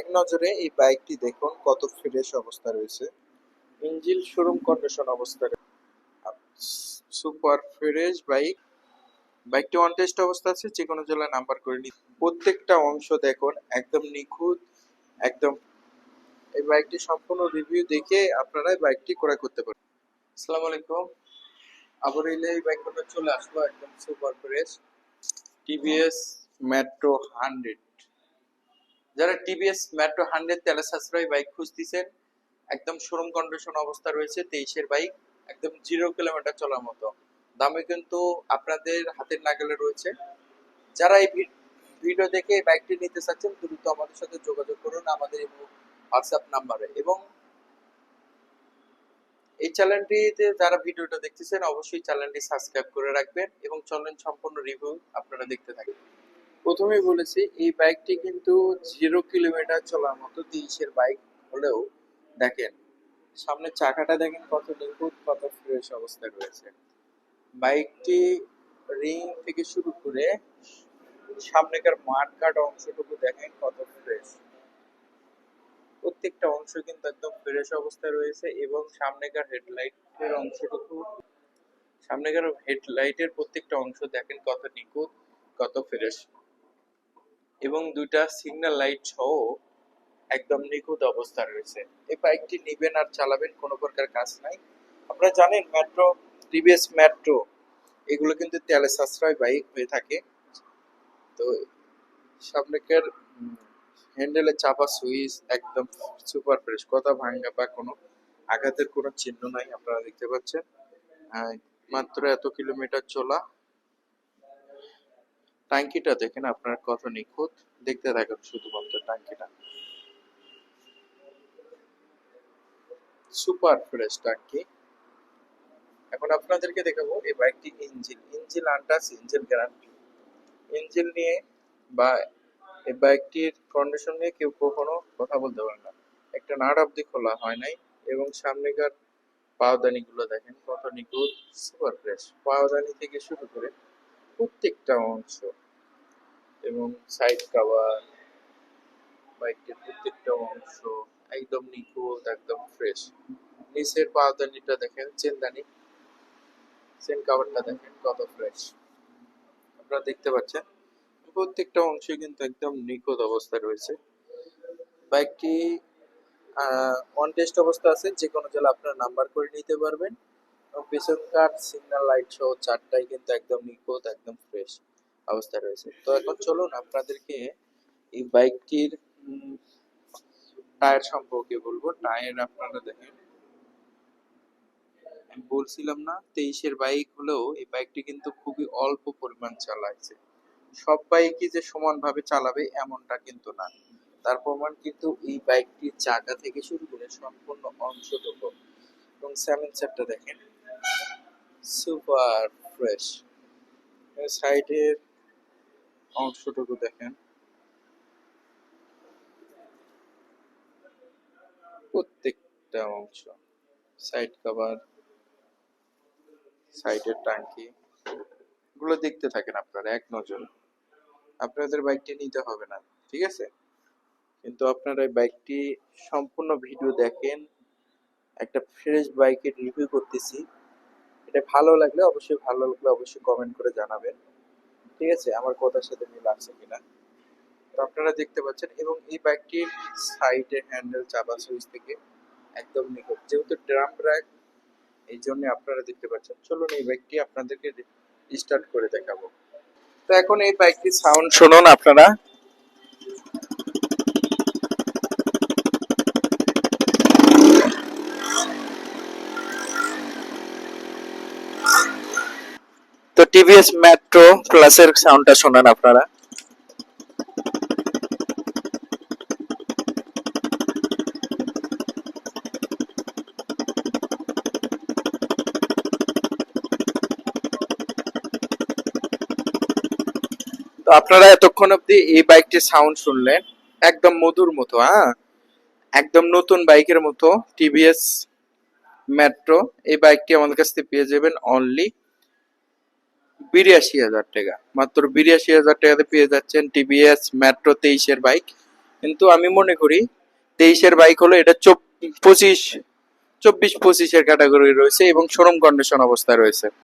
এক নজরে এই বাইকটি দেখুন, কত ফ্রেশ অবস্থা রয়েছে। ইঞ্জিল শোরুম কন্ডিশন অবস্থা সুপার ফ্রেশ বাইক। বাইকটি অন টেস্ট অবস্থা আছে যে কোনো জেলায় নাম্বার করে নি প্রত্যেকটা অংশ দেখুন, একদম নিখুঁত, একদম এই বাইকটি সম্পূর্ণ রিভিউ দেখে আপনারা বাইকটি ক্রয় করতে পারেন আসসালামু আলাইকুম। আবার এলে এই বাইকটা চলে আসলো, একদম super fresh TVS Metro hundred যারা টিভিএস মেট্রো হান্ড্রেড তেলে সাশ্রয়ী বাইক খুঁজতেছেন, একদম শোরুম কন্ডিশন অবস্থা রয়েছে, তেইশের বাইক একদম জিরো কিলোমিটার চলার মতো। দামে কিন্তু আপনাদের হাতের নাগালে রয়েছে। যারা এই ভিডিও দেখে বাইকটি নিতে চাচ্ছেন, দ্রুত আমাদের সাথে যোগাযোগ করুন আমাদের হোয়াটসঅ্যাপ নাম্বারে এবং এই চ্যানেলটিতে যারা ভিডিওটা দেখতেছেন, অবশ্যই চ্যানেলটি সাবস্ক্রাইব করে রাখবেন এবং চলেন সম্পূর্ণ রিভিউ আপনারা দেখতে থাকবেন প্রথমেই বলেছি, এই বাইকটি কিন্তু জিরো কিলোমিটার চলার মতো তেইশের বাইক হলেও দেখেন সামনের চাকাটা দেখেন কত নিখুঁত, কত ফ্রেশ অবস্থায় রয়েছে। বাইকটি রিং থেকে শুরু করে সামনেকার মাঠ কাট অংশটুকু দেখেন কত ফ্রেশ প্রত্যেকটা অংশ কিন্তু একদম ফ্রেশ অবস্থায় রয়েছে এবং সামনেকার হেডলাইটের অংশটুকু, সামনেকার হেডলাইটের প্রত্যেকটা অংশ দেখেন কত নিখুঁত, কত ফ্রেশ এবং দুইটা সিগন্যাল লাইট সহ একদম নিখুঁত অবস্থা রয়েছে। এই বাইকটি নিবেন আর চালাবেন কোনো প্রকার কাজ নাই। আপনারা জানেন মেট্রো টিভিএস মেট্রো এগুলো কিন্তু তেলে সাশ্রয় বাইক হয়ে থাকে। তো সামনেকার হ্যান্ডেলের চাপা সুইচ একদম সুপার ফ্রেশ কথা ভাঙা বা কোনো আঘাতের কোনো চিহ্ন নাই, আপনারা দেখতে পাচ্ছেন। মাত্র এত কিলোমিটার চলা। ট্যাঙ্কিটা দেখেন, আপনার কত নিখুঁত। দেখতে থাকুন শুধুমাত্র ট্যাঙ্কিটা সুপার ফ্রেশ ট্যাঙ্কি এখন আপনাদেরকে দেখাবো এই বাইকটি ইঞ্জিন। ইঞ্জিন আন্টাস ইঞ্জিন গ্যারান্টি। ইঞ্জিন নিয়ে বা এই বাইকটির কন্ডিশন নিয়ে কেউ কখনো কথা বলতে পারে না। একটা নাট অব্দি খোলা হয় নাই এবং সামনেকার পাওদানি গুলো দেখেন কত নিখুঁত, সুপার ফ্রেশ। পাওদানি থেকে শুরু করে প্রত্যেকটা অংশ এবং সাইড কাভার বাইকটির প্রত্যেকটা অংশ একদম নিখুঁত, একদম ফ্রেশ নিচের পাওদানিটা দেখেন চেনদানি চেন কাভারটা দেখেন, কত ফ্রেশ আপনারা দেখতে পাচ্ছেন, প্রত্যেকটা অংশ কিন্তু একদম নিখুঁত অবস্থায় রয়েছে। বাইকটি অন টেস্ট অবস্থা আছে যে কোনো জেলা আপনার নাম্বার করে নিতে পারবেন। এবং পেছনকার সিগন্যাল লাইট সহ চারটাই কিন্তু একদম নিখুঁত, একদম ফ্রেশ অবস্থায় রয়েছে। তো এখন চলুন আপনাদেরকে এই বাইকটির টায়ার সম্পর্কে বলব। টায়ার আপনারা দেখেন, আমি বলছিলাম না, তেইশের বাইক হলেও এই বাইকটি কিন্তু খুবই অল্প পরিমাণ চালাচ্ছে সব বাইকই যে সমানভাবে চালাবে এমনটা কিন্তু না। তার প্রমাণ কিন্তু এই বাইকটির চাকা থেকে শুরু করে সম্পূর্ণ অংশটুকু এবং স্যালেন্সারটা দেখেন সুপার ফ্রেশ সাইডের অংশটুকু দেখেন। প্রত্যেকটা অংশ। সাইড কভার, সাইডের টাঙ্কি গুলো দেখতে থাকেন আপনারা, এক নজরে। আপনাদের বাইকটি নিতে হবে না, ঠিক আছে? কিন্তু আপনারা এই বাইকটি সম্পূর্ণ ভিডিও দেখেন, একটা ফ্রেশ বাইকের রিভিউ করতেছি। এটা ভালো লাগলে অবশ্যই, ভালো লাগলে অবশ্যই কমেন্ট করে জানাবেন। ঠিক আছে? আমার কথার সাথে মিল আছে কিনা? তো আপনারা দেখতে পাচ্ছেন এবং এই বাইকটির সাইডে হ্যান্ডেল চাপা সুইচ থেকে একদম নিকট যেহেতু ড্রাম ব্রেক এই জন্য আপনারা দেখতে পাচ্ছেন। চলুন এই বাইকটি আপনাদেরকে স্টার্ট করে দেখাবো। তো এখন এই বাইকটির সাউন্ড শুনুন আপনারা। টিভিএস মেট্রো প্লাসের সাউন্ডটা শোনান আপনারা। তো আপনারা এতক্ষণ অব্দি এই বাইকটির সাউন্ড শুনলেন। একদম মধুর মতো হ্যাঁ? একদম নতুন বাইকের মতো টিভিএস মেট্রো এই বাইকটি আমাদের কাছ থেকে পেয়ে যাবেন অনলি বিরাশি হাজার টাকা। মাত্র বিরাশি হাজার টাকাতে পেয়ে যাচ্ছেন টিভিএস মেট্রো তেইশের বাইক কিন্তু আমি মনে করি, তেইশের বাইক হলো এটা পঁচিশ, চব্বিশ, পঁচিশের ক্যাটাগরি রয়েছে এবং শোরুম কন্ডিশন অবস্থায় রয়েছে।